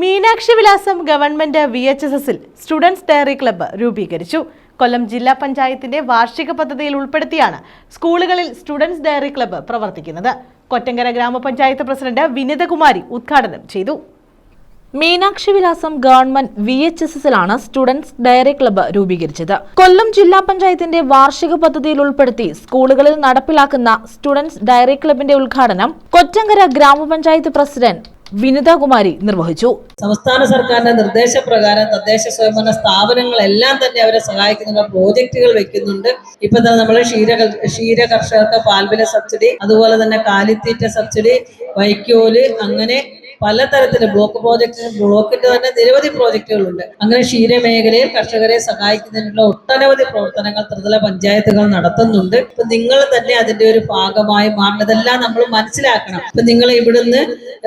Meenakshi Vilasam government V H S എസിൽ students diary club രൂപീകരിച്ചു. കൊല്ലം ജില്ലാ പഞ്ചായത്തിന്റെ വാർഷിക പദ്ധതിയിൽ ഉൾപ്പെടുത്തിയാണ് സ്കൂളുകളിൽ സ്റ്റുഡൻസ് ഡയറി ക്ലബ്ബ് പ്രവർത്തിക്കുന്നത്. കൊറ്റങ്കര ഗ്രാമപഞ്ചായത്ത് പ്രസിഡന്റ് വിനിതകുമാരി ഉദ്ഘാടനം ചെയ്തു. Meenakshi Vilasam government V H S എസിലാണ് students diary club രൂപീകരിച്ചത്. കൊല്ലം ജില്ലാ പഞ്ചായത്തിന്റെ വാർഷിക പദ്ധതിയിൽ ഉൾപ്പെടുത്തി സ്കൂളുകളിൽ നടപ്പിലാക്കുന്ന സ്റ്റുഡൻസ് ഡയറി ക്ലബിന്റെ ഉദ്ഘാടനം കൊറ്റങ്കര ഗ്രാമപഞ്ചായത്ത് പ്രസിഡന്റ് വിനിതകുമാരി നിർവഹിച്ചു. സംസ്ഥാന സർക്കാരിന്റെ നിർദ്ദേശപ്രകാരം തദ്ദേശ സ്വയംഭരണ സ്ഥാപനങ്ങളെല്ലാം തന്നെ അവരെ സഹായിക്കുന്ന പ്രോജക്റ്റുകൾ വെക്കുന്നുണ്ട്. ഇപ്പൊ തന്നെ നമ്മൾ ക്ഷീര ക്ഷീര കർഷകർക്ക് പാൽവില സബ്സിഡി അതുപോലെ തന്നെ കാലിത്തീറ്റ സബ്സിഡി വൈക്കോൽ അങ്ങനെ പലതരത്തിൽ ബ്ലോക്ക് പ്രോജക്റ്റ് ബ്ലോക്കിന്റെ തന്നെ നിരവധി പ്രോജക്റ്റുകളുണ്ട് അങ്ങനെ ക്ഷീരമേഖലയിൽ കർഷകരെ സഹായിക്കുന്നതിനുള്ള ഒട്ടനവധി പ്രവർത്തനങ്ങൾ ത്രിതല പഞ്ചായത്തുകൾ നടത്തുന്നുണ്ട്. ഇപ്പൊ നിങ്ങൾ തന്നെ അതിന്റെ ഒരു ഭാഗമായി മാറണം. ഇതെല്ലാം നമ്മൾ മനസ്സിലാക്കണം. ഇപ്പൊ നിങ്ങൾ ഇവിടുന്ന്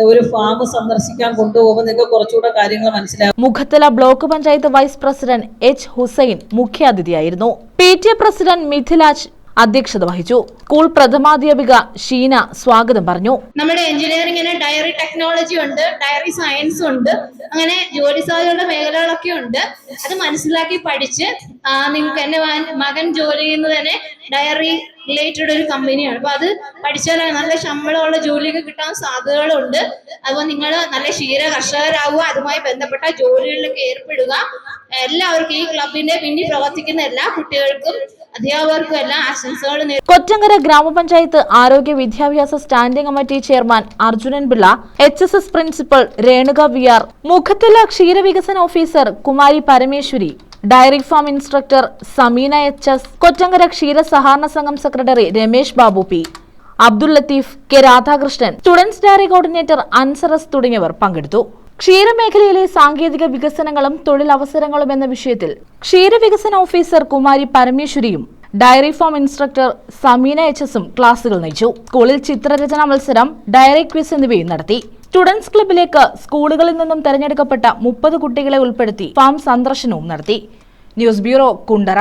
ഒരു ഫാം സന്ദർശിക്കാൻ കൊണ്ടുപോകുമ്പോൾ നിങ്ങൾക്ക് കുറച്ചുകൂടെ കാര്യങ്ങൾ മനസ്സിലാക്കും Mukhathala block panchayat vice president H Hussain മുഖ്യാതിഥിയായിരുന്നു. P T A president Mithilaj അധ്യക്ഷത വഹിച്ചു. സ്കൂൾ പ്രഥമാധ്യാപിക ഷീന സ്വാഗതം പറഞ്ഞു. നമ്മുടെ എഞ്ചിനീയറിംഗിന് ഡയറി ടെക്നോളജി ഉണ്ട് ഡയറി സയൻസ് ഉണ്ട് അങ്ങനെ ജോലി സാധ്യതയുള്ള മേഖലകളൊക്കെ ഉണ്ട്. അത് മനസ്സിലാക്കി പഠിച്ച് നിങ്ങൾക്ക് എന്റെ മകൻ- ജോലി ചെയ്യുന്നത് തന്നെ ഡയറി റിലേറ്റഡ് ഒരു കമ്പനിയാണ്. അപ്പൊ അത് പഠിച്ചാൽ നല്ല ശമ്പളമുള്ള ജോലിയൊക്കെ കിട്ടാൻ സാധ്യതകളുണ്ട്. അതുപോലെ നിങ്ങൾ നല്ല ക്ഷീര കർഷകരാകുക അതുമായി ബന്ധപ്പെട്ട ജോലികളിലൊക്കെ ഏർപ്പെടുക. എല്ലാവർക്കും ഈ ക്ലബിന്റെ പിന്നിൽ പ്രവർത്തിക്കുന്ന എല്ലാ കുട്ടികൾക്കും അധ്യാപകർക്കും എല്ലാ ആശംസകളും കൊറ്റങ്കര ഗ്രാമപഞ്ചായത്ത് ആരോഗ്യ വിദ്യാഭ്യാസ standing committee chairman Arjunan Pillai H S S principal Renuka V R Mukhathala ക്ഷീരവികസന officer Kumari Parameswari dairy farm instructor Sameena H S Kottankara ക്ഷീര സഹകരണ സംഘം secretary Ramesh Babu P Abdul Latheef K Radhakrishnan students dairy coordinator അൻസറസ് തുടങ്ങിയവർ പങ്കെടുത്തു. ക്ഷീരമേഖലയിലെ സാങ്കേതിക വികസനങ്ങളും തൊഴിലവസരങ്ങളും എന്ന വിഷയത്തിൽ ക്ഷീരവികസന officer Kumari പരമേശ്വരിയും dairy farm instructor Sameena H എസും ക്ലാസുകൾ നയിച്ചു. സ്കൂളിൽ ചിത്രരചനാ മത്സരം ഡയറി ക്വിസ് എന്നിവയും നടത്തി. സ്റ്റുഡൻസ് ക്ലബിലേക്ക് സ്കൂളുകളിൽ നിന്നും തെരഞ്ഞെടുക്കപ്പെട്ട മുപ്പത് കുട്ടികളെ ഉൾപ്പെടുത്തി ഫാം സന്ദർശനവും നടത്തി. News bureau Kundara.